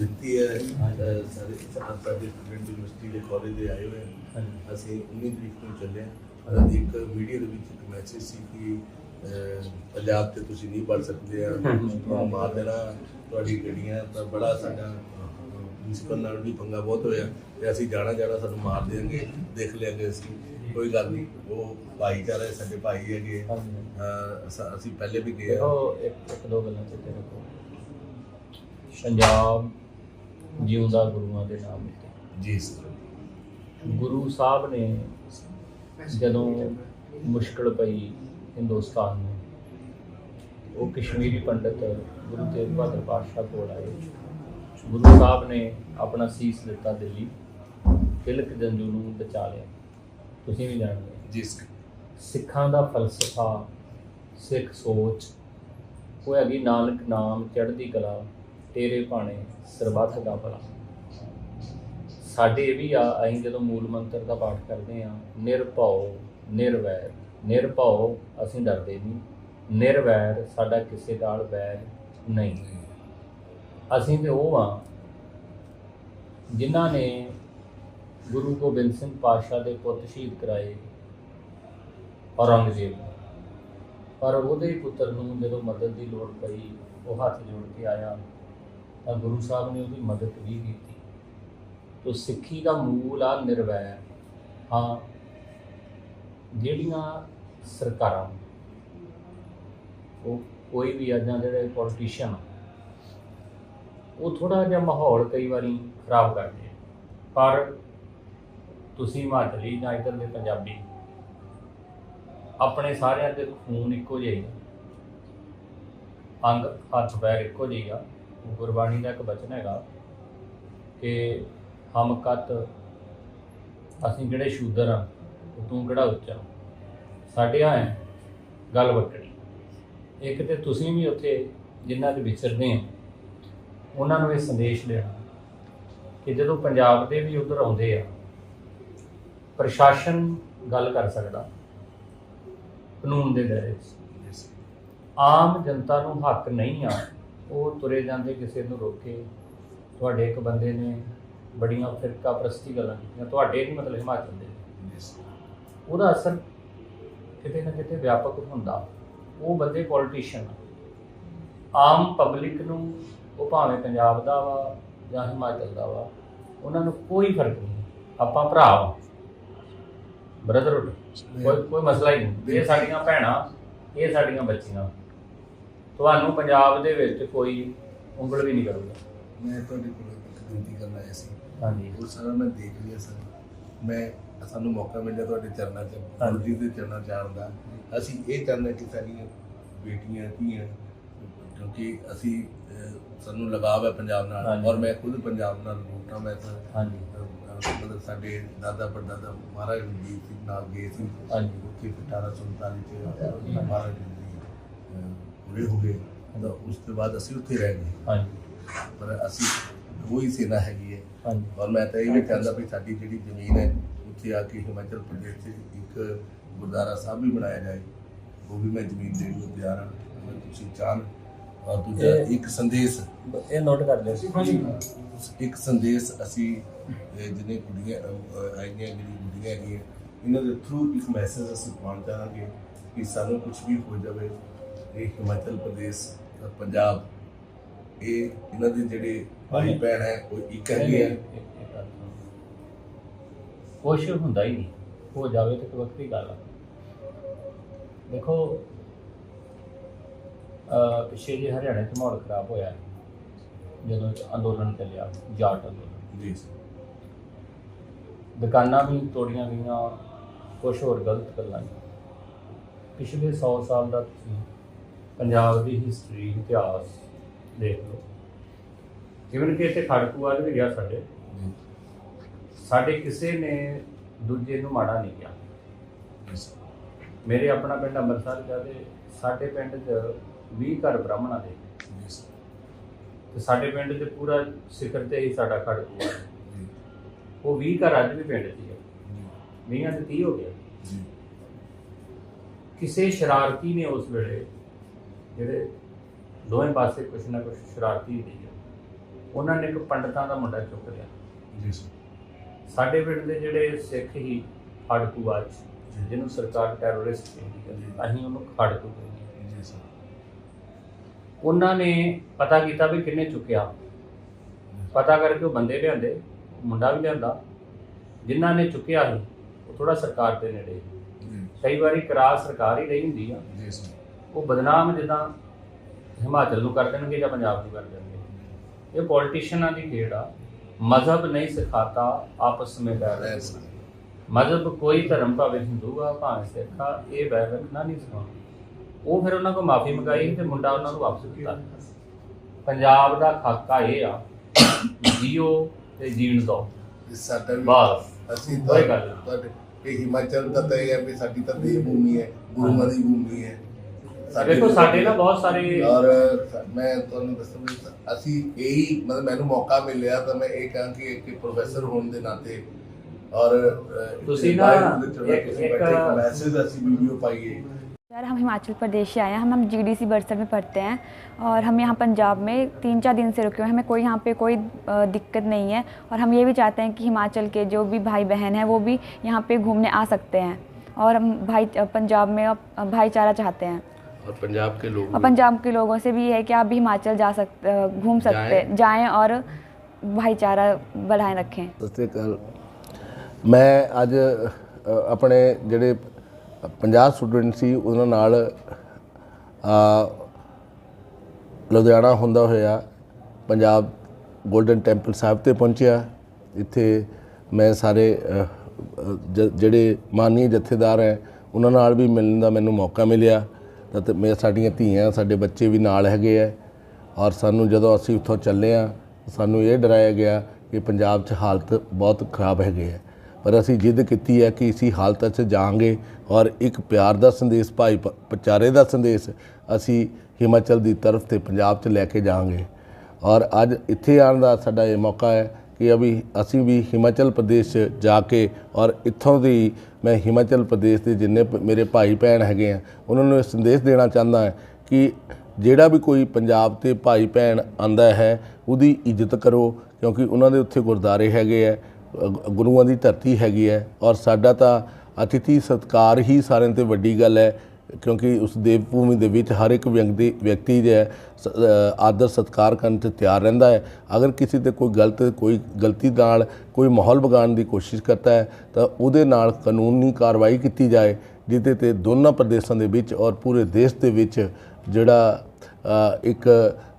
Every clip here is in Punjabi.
ਦਿੱਤੀ ਹੈ। ਅਹ ਸਾਰੇ ਸਾਡੇ ਸਟੂਡੈਂਟ ਯੂਨੀਵਰਸਿਟੀ ਦੇ ਕਾਲਜ ਦੇ ਆਏ ਹੋਏ ਹਨ। ਅਸੀਂ 19 ਤਰੀਕ ਨੂੰ ਚੱਲੇ ਹਾਂ। ਅਤੇ ਇੱਕ ਵੀਡੀਓ ਦੇ ਵਿੱਚ ਇੱਕ ਮੈਸੇਜ ਸੀ ਕਿ ਪੰਜਾਬ ਤੇ ਤੁਸੀਂ ਨਹੀਂ ਪੜ ਸਕਦੇ ਆ। ਤੁਹਾਨੂੰ ਮਾਰ ਦੇਣਾ ਤੁਹਾਡੀ ਗੱਡੀਆਂ ਤਾਂ ਬੜਾ ਸਾਡਾ ਪ੍ਰਿੰਸੀਪਲ ਨਾਲ ਵੀ ਪੰਗਾ ਬਹੁਤ ਹੋਇਆ। ਤੇ ਅਸੀਂ ਜਾਣਾ ਜਾਣਾ ਸਾਨੂੰ ਮਾਰ ਦੇਣਗੇ ਦੇਖ ਲਿਆਂਗੇ ਅਸੀਂ। ਕੋਈ ਗੱਲ ਨਹੀਂ ਉਹ ਭਾਈਚਾਰਾ ਹੈ, ਸਾਡੇ ਭਾਈ ਹੈਗੇ ਅਸਾਂ- ਅਸੀਂ ਪਹਿਲੇ ਵੀ ਗਏ ਹਾਂ। ਦੇਖੋ ਇੱਕ ਇੱਕ ਦੋ ਗੱਲਾਂ ਚੇਤੇ ਰੱਖੋ। ਪੰਜਾਬ ਜਿਉਂਦਾ ਗੁਰੂਆਂ ਦੇ ਨਾਮ ਉੱਤੇ। ਜੀ ਸਰ। ਗੁਰੂ ਸਾਹਿਬ ਨੇ ਜਦੋਂ ਮੁਸ਼ਕਲ ਪਈ ਹਿੰਦੁਸਤਾਨ ਨੂੰ ਉਹ ਕਸ਼ਮੀਰੀ ਪੰਡਤ ਗੁਰੂ ਤੇਗ ਬਹਾਦਰ ਪਾਤਸ਼ਾਹ ਕੋਲ ਆਏ। ਗੁਰੂ ਸਾਹਿਬ ਨੇ ਆਪਣਾ ਸੀਸ ਦਿੱਤਾ ਦਿੱਲੀ ਤਿਲਕ ਜੰਜੂ ਨੂੰ ਬਚਾ ਲਿਆ। ਤੁਸੀਂ ਵੀ ਜਾਣਦੇ ਹੋ। ਜੀ ਸਰ। ਸਿੱਖਾਂ ਦਾ ਫਲਸਫਾ ਸਿੱਖ ਸੋਚ ਉਹ ਹੈਗੀ ਨਾਨਕ ਨਾਮ ਚੜ੍ਹਦੀ ਕਲਾ ਤੇਰੇ ਭਾਣੇ ਸਰਬੱਤ ਦਾ ਭਲਾ। ਸਾਡੇ ਇਹ ਵੀ ਆ, ਅਸੀਂ ਜਦੋਂ ਮੂਲ ਮੰਤਰ ਦਾ ਪਾਠ ਕਰਦੇ ਆ ਨਿਰਭਉ, ਨਿਰਵੈਰ। ਨਿਰਭਉ, ਅਸੀਂ ਡਰਦੇ ਨਹੀਂ। ਨਿਰਵੈਰ, ਸਾਡਾ ਕਿਸੇ ਨਾਲ ਵੈਰ ਨਹੀਂ। ਅਸੀਂ ਤੇ ਉਹ ਆ, ਜਿਨ੍ਹਾਂ ਨੇ ਗੁਰੂ ਗੋਬਿੰਦ ਸਿੰਘ ਪਾਤਸ਼ਾਹ ਦੇ ਪੁੱਤ ਸ਼ਹੀਦ ਕਰਾਏ ਔਰੰਗਜ਼ੇਬ। ਨੂੰ। ਪਰ ਉਹਦੇ ਪੁੱਤਰ ਨੂੰ ਜਦੋਂ ਮਦਦ ਦੀ ਲੋੜ ਪਈ, ਉਹ ਹੱਥ ਜੋੜ ਕੇ ਆਇਆ। ਤਾਂ ਗੁਰੂ ਸਾਹਿਬ ਨੇ ਉਹਦੀ ਮਦਦ ਵੀ ਕੀਤੀ। ਤੋ ਸਿੱਖੀ ਦਾ ਮੂਲ ਆ ਨਿਰਵੈਰ। ਹਾਂ, ਜਿਹੜੀਆਂ ਸਰਕਾਰਾਂ, ਉਹ ਕੋਈ ਵੀ ਆ ਜਾਂ ਜਿਹੜੇ ਪੋਲੀਟੀਸ਼ੀਅਨ ਉਹ ਥੋੜਾ ਜਿਹਾ ਮਾਹੌਲ ਕਈ ਵਾਰੀ ਖਰਾਬ ਕਰਦੇ ਪਰ ਤੁਸੀਂ ਹਿਮਾਚਲੀ ਜਾਂ ਇੱਧਰ ਦੇ ਪੰਜਾਬੀ, ਆਪਣੇ ਸਾਰਿਆਂ ਦੇ ਖੂਨ ਇੱਕੋ ਜਿਹੇ ਅੰਗ, ਹੱਥ, ਪੈਰ ਇੱਕੋ ਜਿਹੇ ਆ। ਗੁਰਬਾਣੀ ਦਾ ਇੱਕ ਬਚਨ ਹੈਗਾ ਕਿ ਹਮ ਕਤ, ਅਸੀਂ ਕਿਹੜੇ ਸ਼ੂਦਰ ਆ ਤੇ ਤੂੰ ਕਿਹੜਾ ਉੱਚਾ ਸਾਡੇ ਆ ਗੱਲ ਵੱਖਰੀ। ਇੱਕ ਤੇ ਤੁਸੀਂ ਵੀ ਉੱਥੇ ਜਿਨ੍ਹਾਂ ਦੇ ਵਿਚਰਦੇ ਆ ਉਹਨਾਂ ਨੂੰ ਇਹ ਸੰਦੇਸ਼ ਦੇਣਾ ਕਿ ਜਦੋਂ ਪੰਜਾਬ ਦੇ ਵੀ ਉਧਰ ਆਉਂਦੇ ਆ, ਪ੍ਰਸ਼ਾਸਨ ਗੱਲ ਕਰ ਸਕਦਾ। ਕਾਨੂੰਨ ਦੇ ਦਾਇਰੇ ਆਮ ਜਨਤਾ ਨੂੰ ਹੱਕ ਨਹੀਂ ਆ ਉਹ ਤੁਰੇ ਜਾਂਦੇ ਕਿਸੇ ਨੂੰ ਰੋਕੇ ਤੁਹਾਡੇ ਇੱਕ ਬੰਦੇ ਨੇ ਬੜੀਆਂ ਫਿਰਕਾ ਪ੍ਰਸਤੀ ਗੱਲਾਂ ਕੀਤੀਆਂ। ਤੁਹਾਡੇ ਨਹੀਂ ਮਤਲਬ ਹਿਮਾਚਲ ਦੇ। ਉਹਦਾ ਅਸਰ ਕਿਤੇ ਨਾ ਕਿਤੇ ਵਿਆਪਕ ਹੁੰਦਾ। ਉਹ ਬੰਦੇ ਪੋਲੀਟੀਸ਼ੀਅਨ ਆਮ ਪਬਲਿਕ ਨੂੰ ਉਹ ਭਾਵੇਂ ਪੰਜਾਬ ਦਾ ਵਾ ਜਾਂ ਹਿਮਾਚਲ ਦਾ ਵਾ ਉਹਨਾਂ ਨੂੰ ਕੋਈ ਫ਼ਰਕ ਨਹੀਂ। ਆਪਾਂ ਭਰਾ ਵਾ। ਬ੍ਰਦਰਹੁੱਡ ਕੋਈ ਕੋਈ ਮਸਲਾ ਹੀ ਨਹੀਂ। ਇਹ ਸਾਡੀਆਂ ਭੈਣਾਂ ਇਹ ਸਾਡੀਆਂ ਬੱਚੀਆਂ। ਤੁਹਾਨੂੰ ਪੰਜਾਬ ਦੇ ਵਿੱਚ ਕੋਈ ਉਂਗਲ ਵੀ ਨਹੀਂ ਕਰੂਗਾ। ਮੈਂ ਤੁਹਾਡੇ ਕੋਲ ਇੱਕ ਬੇਨਤੀ ਕਰਨ ਆਇਆ ਸੀ। ਹਾਂਜੀ। ਉਹ ਸਾਰਾ ਮੈਂ ਦੇਖ ਲਿਆ ਸਰ। ਮੈਂ ਸਾਨੂੰ ਮੌਕਾ ਮਿਲਿਆ ਤੁਹਾਡੇ ਚਰਨਾਂ 'ਚ ਹਾਂਜੀ। ਦੇ ਚਰਨਾਂ 'ਚ ਆਉਣ ਦਾ। ਅਸੀਂ ਇਹ ਚਾਹੁੰਦੇ ਕਿ ਸਾਡੀਆਂ ਬੇਟੀਆਂ ਧੀਆਂ ਕਿਉਂਕਿ ਅਸੀਂ ਸਾਨੂੰ ਲਗਾਵ ਹੈ ਪੰਜਾਬ ਨਾਲ। ਔਰ ਮੈਂ ਖੁਦ ਪੰਜਾਬ ਨਾਲ ਰੂਟ ਮੈਂ ਤਾਂ ਹਾਂਜੀ। ਮਤਲਬ ਸਾਡੇ ਦਾਦਾ ਪੜਦਾਦਾ ਮਹਾਰਾਜ ਰਣਜੀਤ ਸਿੰਘ ਨਾਲ ਗਏ ਸੀ। ਹਾਂਜੀ। ਉੱਥੇ 1847 ਚ ਮਹਾਰਾਜ ਪੂਰੇ ਹੋ ਗਏ ਤਾਂ ਉਸ ਤੋਂ ਬਾਅਦ ਅਸੀਂ ਉੱਥੇ ਰਹਿ ਗਏ। ਹਾਂਜੀ। ਪਰ ਅਸੀਂ ਉਹੀ ਸੇਨਾ ਹੈਗੀ ਹੈ। ਹਾਂਜੀ। ਔਰ ਮੈਂ ਤਾਂ ਇਹ ਵੀ ਚਾਹੁੰਦਾ ਵੀ ਸਾਡੀ ਜਿਹੜੀ ਜ਼ਮੀਨ ਹੈ ਉੱਥੇ ਆ ਕੇ ਹਿਮਾਚਲ ਪ੍ਰਦੇਸ਼ 'ਚ ਇੱਕ ਗੁਰਦੁਆਰਾ ਸਾਹਿਬ ਵੀ ਬਣਾਇਆ ਜਾਏ। ਉਹ ਵੀ ਮੈਂ ਜ਼ਮੀਨ ਦੇਣ ਨੂੰ ਤਿਆਰ ਹਾਂ। ਅਗਰ ਤੁਸੀਂ ਚਾਹਨ ਔਰ ਦੂਜਾ ਇੱਕ ਸੰਦੇਸ਼। ਇਹ ਨੋਟ ਕਰ ਲਿਓ ਇੱਕ ਸੰਦੇਸ਼ ਅਸੀਂ ਜਿਹਨੇ ਕੁੜੀਆਂ ਆਈਆਂ ਜਿਹੜੀ ਕੁੜੀਆਂ ਹੈਗੀਆਂ ਇਹਨਾਂ ਦੇ ਥਰੂ ਇੱਕ ਮੈਸੇਜ ਅਸੀਂ ਪਾਉਣਾ ਚਾਹਾਂਗੇ ਕਿ ਸਾਨੂੰ ਕੁਝ ਵੀ ਹੋ ਜਾਵੇ। ਇਹ ਹਿਮਾਚਲ ਪ੍ਰਦੇਸ਼ ਪੰਜਾਬ ਇਹ ਇਹਨਾਂ ਦੇ ਜਿਹੜੇ ਭਾਈ ਭੈਣ ਹੈ ਉਹ ਇੱਕ ਹੈਗੇ ਆ। ਕੁਛ ਹੁੰਦਾ ਹੀ ਨਹੀਂ ਹੋ ਜਾਵੇ ਤਾਂ ਕੋਈ ਵੱਖਰੀ ਗੱਲ ਆ। ਦੇਖੋ ਅਹ ਪਿੱਛੇ ਜੇ ਹਰਿਆਣਾ 'ਚ ਮਾਹੌਲ ਖਰਾਬ ਹੋਇਆ ਜਦੋਂ ਅੰਦੋਲਨ ਚੱਲਿਆ ਜਾਟ ਅੰਦੋਲਨ। ਜੀ। ਦੁਕਾਨਾਂ ਵੀ ਤੋੜੀਆਂ ਗਈਆਂ ਕੁਛ ਹੋਰ ਗਲਤ ਗੱਲਾਂ। ਪਿਛਲੇ 100 ਸਾਲ ਦਾ ਤੁਸੀਂ ਪੰਜਾਬ ਦੀ ਹਿਸਟਰੀ ਇਤਿਹਾਸ ਦੇਖ ਲਓ। ਜਿਵੇਂ ਕਿ ਇੱਥੇ ਖੜਕੂਆ ਵੀ ਗਿਆ ਸਾਡੇ। ਸਾਡੇ ਕਿਸੇ ਨੇ ਦੂਜੇ ਨੂੰ ਮਾੜਾ ਨਹੀਂ ਕਿਹਾ। ਮੇਰੇ ਆਪਣਾ ਪਿੰਡ ਅੰਮ੍ਰਿਤਸਰ ਦਾ ਸਾਡੇ ਪਿੰਡ 'ਚ 20 ਘਰ ਬ੍ਰਾਹਮਣਾਂ ਦੇ। ਤੇ ਸਾਡੇ ਪਿੰਡ 'ਚ ਪੂਰਾ ਸਿਖਰ ਤੇ ਹੀ ਸਾਡਾ ਖੜਕੂਆ। ਉਹ 20 ਘਰ ਅੱਜ ਵੀ ਪਿੰਡ 'ਚ ਹੀ ਹੈ 20 ਤੇ 30 ਹੋ ਗਿਆ। ਕਿਸੇ ਸ਼ਰਾਰਤੀ ਨੇ ਉਸ ਵੇਲੇ ਜਿਹੜੇ ਦੋਵੇਂ ਪਾਸੇ ਕੁਛ ਨਾ ਕੁਛ ਸ਼ਰਾਰਤੀ ਹੀ ਹੈ ਉਹਨਾਂ ਨੇ ਇੱਕ ਪੰਡਤਾਂ ਦਾ ਮੁੰਡਾ ਚੁੱਕ ਲਿਆ। ਜੀ ਸਰ। ਸਾਡੇ ਪਿੰਡ ਦੇ ਜਿਹੜੇ ਸਿੱਖ ਹੀ ਖੜਕੂਵਾਜ ਜਿਹਨੂੰ ਸਰਕਾਰ ਟੈਰਰਿਸਟ ਕਹਿੰਦੀ ਹੈ ਅਸੀਂ ਉਹਨੂੰ ਖੜਕੂ ਕਹਿੰਦੇ ਹਾਂ। ਜੀ ਸਰ। ਉਹਨਾਂ ਨੇ ਪਤਾ ਕੀਤਾ ਵੀ ਕਿੰਨੇ ਚੁੱਕਿਆ। ਪਤਾ ਕਰਕੇ ਉਹ ਬੰਦੇ ਲਿਆਂਦੇ ਮੁੰਡਾ ਵੀ ਲਿਆਂਦਾ। ਜਿਨ੍ਹਾਂ ਨੇ ਚੁੱਕਿਆ ਸੀ ਉਹ ਥੋੜਾ ਸਰਕਾਰ ਦੇ ਨੇੜੇ। ਕਈ ਵਾਰੀ ਕਰਾ ਸਰਕਾਰ ਹੀ ਰਹੀ ਹੁੰਦੀ ਆ। ਜੀ ਸਰ। ਉਹ ਬਦਨਾਮ ਜਿੱਦਾਂ ਹਿਮਾਚਲ ਨੂੰ ਕਰ ਦੇਣਗੇ ਜਾਂ ਪੰਜਾਬ ਨੂੰ ਕਰ ਦੇਣਗੇ। ਇਹ ਪੋਲੀਟੀਸ਼ੀਅਨਾਂ ਦੀ ਖੇਡ ਆ। ਮਜ਼ਹਬ ਨਹੀਂ ਸਿਖਾਤਾ ਆਪਸ ਵਿੱਚ ਬੈਰ ਮਜ਼ਹਬ ਕੋਈ ਧਰਮ ਭਾਵੇਂ ਹਿੰਦੂ ਆ ਭਾਵੇਂ ਸਿੱਖ ਆ ਇਹ ਬੈਰ ਰੱਖਣਾ ਨਹੀਂ ਸਿਖਾਉਣਾ ਉਹ ਫਿਰ ਉਹਨਾਂ ਕੋਲ ਮਾਫੀ ਮੰਗਾਈ ਤੇ ਮੁੰਡਾ ਉਹਨਾਂ ਨੂੰ ਵਾਪਸ ਕੀਤਾ। ਪੰਜਾਬ ਦਾ ਖਾਕਾ ਇਹ ਆ ਜੀਓ ਤੇ ਜੀਣ ਦੋ। ਸਾਡਾ ਬਸ। ਅਸੀਂ। ਤੁਹਾਡੇ ਇਹ ਹਿਮਾਚਲ ਦਾ ਤਾਂ ਹੈ ਵੀ ਸਾਡੀ ਤਾਂ ਦੇਵ ਭੂਮੀ ਹੈ ਗੁਰੂਆਂ ਦੀ ਭੂਮੀ ਹੈ। ਦੇਖੋ ਸਾਡੇ ਨਾਲ ਬਹੁਤ ਸਾਰੇ ਔਰ ਮੈਂ ਤੁਹਾਨੂੰ ਦੱਸਾਂ ਵੀ ਅਸੀਂ ਇਹੀ ਮਤਲਬ ਮੈਨੂੰ ਮੌਕਾ ਮਿਲਿਆ ਤਾਂ ਮੈਂ ਇਹ ਕਹਾਂ ਕਿ ਇੱਕ ਪ੍ਰੋਫੈਸਰ ਹੋਣ ਦੇ ਨਾਤੇ ਔਰ ਅਹ, ਤੁਸੀਂ ਨਾ ਵਾਹਿਗੁਰੂ ਦੇ ਚਰਨਾਂ 'ਚ ਇੱਕ- ਤੁਸੀਂ ਇੱਕ- ਬੈਠੇ ਇੱਕ ਮੈਸੇਜ ਅਸੀਂ ਵੀਡੀਓ ਪਾਈਏ सर हम हिमाचल प्रदेश से आए हैं हम हम जीडीसी बरसर में पढ़ते हैं और हम यहाँ पंजाब में तीन चार दिन से रुके हुए हैं हमें कोई यहाँ पे कोई अ, दिक्कत नहीं है और हम ये भी चाहते हैं कि हिमाचल के जो भी भाई बहन हैं वो भी यहाँ पे घूमने आ सकते हैं और हम भाई अ, पंजाब में अ, भाईचारा चाहते हैं और पंजाब के लोग और पंजाब के लोगों से भी ये है कि आप भी हिमाचल जा सकते घूम सकते जाएं। और ਭਾਈਚਾਰਾ ਬਣਾਏ ਰੱਖੇ ਸਤਿ ਸ੍ਰੀ ਅਕਾਲ ਮੈਂ ਅੱਜ ਆਪਣੇ ਜਿਹੜੇ 50 ਸਟੂਡੈਂਟ ਸੀ ਉਹਨਾਂ ਨਾਲ ਆ ਲੁਧਿਆਣਾ ਹੁੰਦਾ ਹੋਇਆ ਪੰਜਾਬ 골ਡਨ ਟੈਂਪਲ ਸਾਹਿਬ ਤੇ ਪਹੁੰਚਿਆ ਇੱਥੇ ਮੈਂ ਸਾਰੇ ਜਿਹੜੇ ਮਾਨੀ ਜਥੇਦਾਰ ਹੈ ਉਹਨਾਂ ਨਾਲ ਵੀ ਮਿਲਣ ਦਾ ਮੈਨੂੰ ਮੌਕਾ ਮਿਲਿਆ ਤਾਂ ਮੇ ਸਾਡੀਆਂ ਧੀਆਂ, ਸਾਡੇ ਬੱਚੇ ਵੀ ਨਾਲ ਹੈਗੇ ਆ ਔਰ ਸਾਨੂੰ ਜਦੋਂ ਅਸੀਂ ਉੱਥੋਂ ਚੱਲੇ ਆ, ਸਾਨੂੰ ਇਹ ਡਰਾਇਆ ਗਿਆ ਕਿ ਪੰਜਾਬ 'ਚ ਹਾਲਤ ਬਹੁਤ ਖਰਾਬ ਹੈਗੇ ਆ ਪਰ ਅਸੀਂ ਜਿੱਦ ਕੀਤੀ ਹੈ ਕਿ ਇਸੀ ਹਾਲਤ 'ਚ ਜਾਾਂਗੇ ਔਰ ਇੱਕ ਪਿਆਰ ਦਾ ਸੰਦੇਸ਼, ਭਾਈ ਪ- ਪਚਾਰੇ ਦਾ ਸੰਦੇਸ਼ ਅਸੀਂ ਹਿਮਾਚਲ ਦੀ ਤਰਫ ਤੇ ਪੰਜਾਬ 'ਚ ਲੈ ਕੇ ਜਾਾਂਗੇ ਔਰ ਅੱਜ ਇੱਥੇ ਆਉਣ ਦਾ ਸਾਡਾ ਇਹ ਮੌਕਾ ਹੈ ਕਿ ਅਭੀ ਅਸੀਂ ਵੀ ਹਿਮਾਚਲ ਪ੍ਰਦੇਸ਼ 'ਚ ਜਾ ਕੇ ਔਰ ਇੱਥੋਂ ਦੀ ਮੈਂ ਹਿਮਾਚਲ ਪ੍ਰਦੇਸ਼ ਦੇ ਜਿੰਨੇ ਮੇਰੇ ਭਾਈ ਭੈਣ ਹੈਗੇ ਆ, ਉਹਨਾਂ ਨੂੰ ਇਹ ਸੰਦੇਸ਼ ਦੇਣਾ ਚਾਹੁੰਦਾ ਹਾਂ ਕਿ ਜਿਹੜਾ ਵੀ ਕੋਈ ਪੰਜਾਬ ਤੇ ਭਾਈ ਭੈਣ ਆਂਦਾ ਹੈ, ਉਹਦੀ ਇੱਜ਼ਤ ਕਰੋ, ਕਿਉਂਕਿ ਉਹਨਾਂ ਦੇ ਉੱਥੇ ਗੁਰਦਾਰੇ ਹੈਗੇ ਆ ਗੁਰੂਆਂ ਦੀ ਧਰਤੀ ਹੈਗੀ ਹੈ ਔਰ ਸਾਡਾ ਤਾਂ ਅਤਿਥੀ ਸਤਕਾਰ ਹੀ ਸਾਰਿਆਂ ਤੋਂ ਵੱਡੀ ਗੱਲ ਹੈ। ਕਿਉਂਕਿ ਉਸ ਦੇਵ ਭੂਮੀ ਦੇ ਵਿੱਚ ਹਰ ਇੱਕ ਵਿਅਕਤੀ ਵਿਅਕਤੀ ਜੇ ਆਦਰ ਸਤਕਾਰ ਕਰਨ ਤੇ ਤਿਆਰ ਰਹਿੰਦਾ ਹੈ। ਅਗਰ ਕਿਸੇ ਤੇ ਕੋਈ ਗਲਤ, ਕੋਈ ਗਲਤੀ ਨਾਲ ਕੋਈ ਮਾਹੌਲ ਵਿਗਾੜਨ ਦੀ ਕੋਸ਼ਿਸ਼ ਕਰਦਾ ਹੈ, ਤਾਂ ਉਹਦੇ ਨਾਲ ਕਾਨੂੰਨੀ ਕਾਰਵਾਈ ਕੀਤੀ ਜਾਏ, ਜਿਹਦੇ ਤੇ ਦੋਨਾਂ ਪ੍ਰਦੇਸ਼ਾਂ ਦੇ ਵਿੱਚ ਔਰ ਪੂਰੇ ਦੇਸ਼ ਦੇ ਵਿੱਚ ਜਿਹੜਾ ਇੱਕ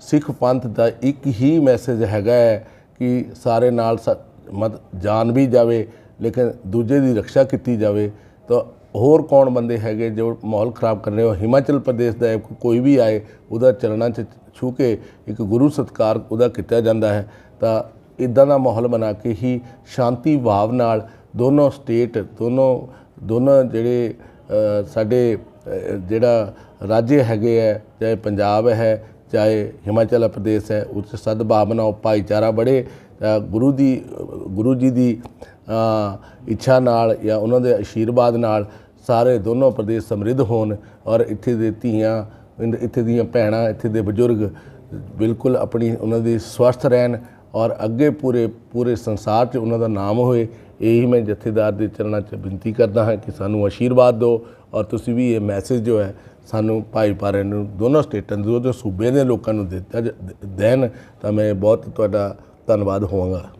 ਸਿੱਖ ਪੰਥ ਦਾ ਇੱਕ ਹੀ ਮੈਸੇਜ ਹੈਗਾ ਹੈ ਕਿ ਸਾਰੇ ਨਾਲ ਸ- ਮਤ ਜਾਨ ਵੀ ਜਾਵੇ, ਲੇਕਿਨ ਦੂਜੇ ਦੀ ਰੱਖਿਆ ਕੀਤੀ ਜਾਵੇ, ਤਾਂ ਹੋਰ ਕੌਣ ਬੰਦੇ ਹੈਗੇ ਜੋ ਮਾਹੌਲ ਖਰਾਬ ਕਰ ਰਹੇ ਹੋ? ਹਿਮਾਚਲ ਪ੍ਰਦੇਸ਼ ਦਾ ਇੱਕ ਕੋਈ ਵੀ ਆਏ ਉਹਦਾ ਚਰਨਾਂ 'ਚ ਛੂ ਕੇ ਇੱਕ ਗੁਰੂ ਸਤਕਾਰ ਉਹਦਾ ਕੀਤਾ ਜਾਂਦਾ ਹੈ। ਤਾਂ ਇਦਾਂ ਦਾ ਮਾਹੌਲ ਬਣਾ ਕੇ ਹੀ ਸ਼ਾਂਤੀ ਭਾਵ ਨਾਲ ਦੋਨੋਂ ਸਟੇਟ ਦੋਨੋਂ ਦੋਨੋਂ ਜਿਹੜੇ ਸਾਡੇ ਜਿਹੜਾ ਰਾਜੇ ਹੈਗੇ ਹੈ ਚਾਹੇ ਪੰਜਾਬ ਹੈ ਚਾਹੇ ਹਿਮਾਚਲ ਪ੍ਰਦੇਸ਼ ਹੈ ਉਸ 'ਚ ਸਦਭਾਵਨਾ ਭਾਈਚਾਰਾ ਬੜੇ ਅ, ਗੁਰੂ ਦੀ ਗੁਰੂ ਜੀ ਦੀ ਇੱਛਾ ਨਾਲ ਜਾਂ ਉਹਨਾਂ ਦੇ ਆਸ਼ੀਰਵਾਦ ਨਾਲ ਸਾਰੇ ਦੋਨੋਂ ਪ੍ਰਦੇਸ਼ ਸਮਰਿੱਧ ਹੋਣ ਔਰ ਇੱਥੇ ਦੇ ਧੀਆਂ ਇੱਥੇ ਦੀਆਂ ਭੈਣਾਂ, ਇੱਥੇ ਦੇ ਬਜ਼ੁਰਗ ਬਿਲਕੁਲ ਆਪਣੀ, ਉਹਨਾਂ ਦੀ ਸਵਸਥ ਰਹਿਣ ਔਰ ਅੱਗੇ ਪੂਰੇ ਪੂਰੇ ਸੰਸਾਰ 'ਚ ਉਹਨਾਂ ਦਾ ਨਾਮ ਹੋਏ, ਇਹੀ ਮੈਂ ਜਥੇਦਾਰ ਦੇ ਚਰਨਾਂ 'ਚ ਬੇਨਤੀ ਕਰਦਾ ਹਾਂ ਕਿ ਸਾਨੂੰ ਆਸ਼ੀਰਵਾਦ ਦਿਓ ਔਰ ਤੁਸੀਂ ਵੀ ਇਹ ਮੈਸੇਜ ਜੋ ਹੈ ਸਾਨੂੰ ਭਾਈਪਾਰੇ ਨੂੰ, ਦੋਨੋਂ ਸਟੇਟਾਂ ਦੇ, ਦੋਨੋਂ ਸੂਬਿਆਂ ਦੇ ਲੋਕਾਂ ਨੂੰ ਦਿੱਤਾ ਜ- ਦੇਣ ਤਾਂ ਮੈਂ ਬਹੁਤ ਤੁਹਾਡਾ ਧੰਨਵਾਦ ਹੋਵਾਂਗਾ।